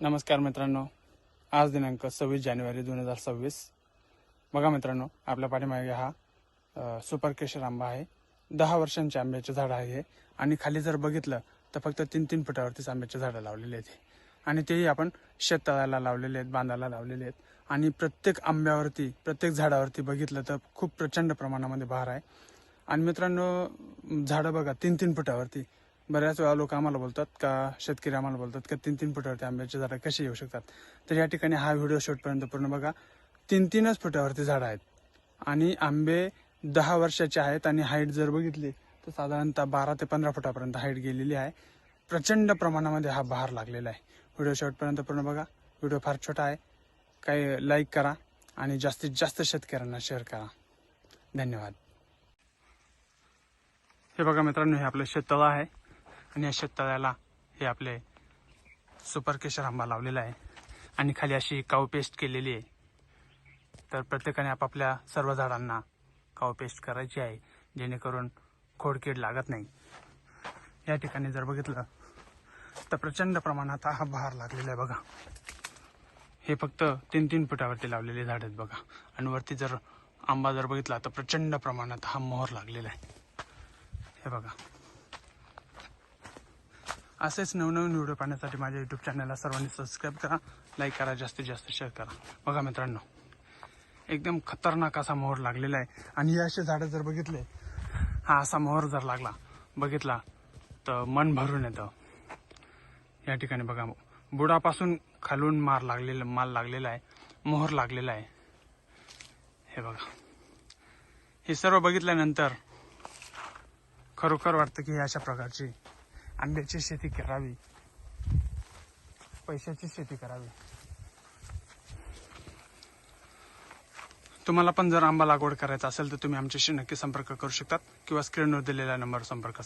नमस्कार मित्रांनो. आज दिनांक सव्वीस जानेवारी दोन हजार सव्वीस. बघा मित्रांनो आपल्या पाठीमागे हा सुपर केशर आंबा आहे. दहा वर्षांचे आंब्याचे झाड आहे. हे. आणि खाली जर बघितलं तर फक्त तीन तीन फुटावरतीच आंब्याचे झाडं लावलेले आहेत. आणि तेही आपण शेततळ्याला लावलेले आहेत बांधाला लावलेले आहेत. आणि प्रत्येक आंब्यावरती प्रत्येक झाडावरती बघितलं तर खूप प्रचंड प्रमाणामध्ये बहार आहे. आणि मित्रांनो झाडं बघा तीन तीन फुटावरती. बऱ्याच वेळा लोक आम्हाला बोलतात का शेतकरी आम्हाला बोलतात का तीन तीन फुटावरती आंब्याची झाडं कशी येऊ शकतात. तर या ठिकाणी हा व्हिडिओ शेवटपर्यंत पूर्ण बघा. तीन तीनच फुटावरती झाडं आहेत. आणि आंबे दहा वर्षाचे आहेत आणि हाईट जर बघितली तर साधारणतः बारा ते पंधरा फुटापर्यंत हाईट गेलेली आहे. प्रचंड प्रमाणामध्ये हा बहार लागलेला आहे. व्हिडिओ शेवटपर्यंत पूर्ण बघा. व्हिडिओ फार छोटा आहे. काही लाईक करा आणि जास्तीत जास्त शेतकऱ्यांना शेअर करा. धन्यवाद. हे बघा मित्रांनो हे आपलं शेततळं आहे. आणि या शेततळ्याला हे आपले सुपर केशर आंबा लावलेला आहे. आणि खाली अशी काऊ पेस्ट केलेली आहे. तर प्रत्येकाने आपापल्या सर्व झाडांना काऊ पेस्ट करायची आहे जेणेकरून खोडकीड लागत नाही. या ठिकाणी जर बघितलं तर प्रचंड प्रमाणात हा बहार लागलेला आहे बघा. हे फक्त तीन तीन फुटावरती लावलेले झाड आहेत बघा. आणि वरती जर आंबा जर बघितला तर प्रचंड प्रमाणात हा मोहर लागलेला आहे. हे बघा. असेच नवनवीन व्हिडिओ पाहण्यासाठी माझ्या युट्यूब चॅनलला सर्वांनी सबस्क्राईब करा लाईक करा जास्तीत जास्त शेअर करा. बघा मित्रांनो एकदम खतरनाक असा मोहर लागलेला आहे. आणि हे असे झाडं जर बघितले हा असा मोहर जर लागला बघितला तर मन भरून येतं. या ठिकाणी बघा बुडापासून खालून मार लागलेला माल लागलेला आहे मोहर लागलेला आहे. हे बघा. हे सर्व बघितल्यानंतर खरोखर वाटतं की हे अशा प्रकारची आंब्याची शेती करावी. पैशाची शेती करावी. तुम्हाला पण जर आंबा लागवड करायचा असेल तर तुम्ही आमच्याशी नक्की संपर्क करू शकतात किंवा स्क्रीनवर दिलेल्या नंबरवर संपर्क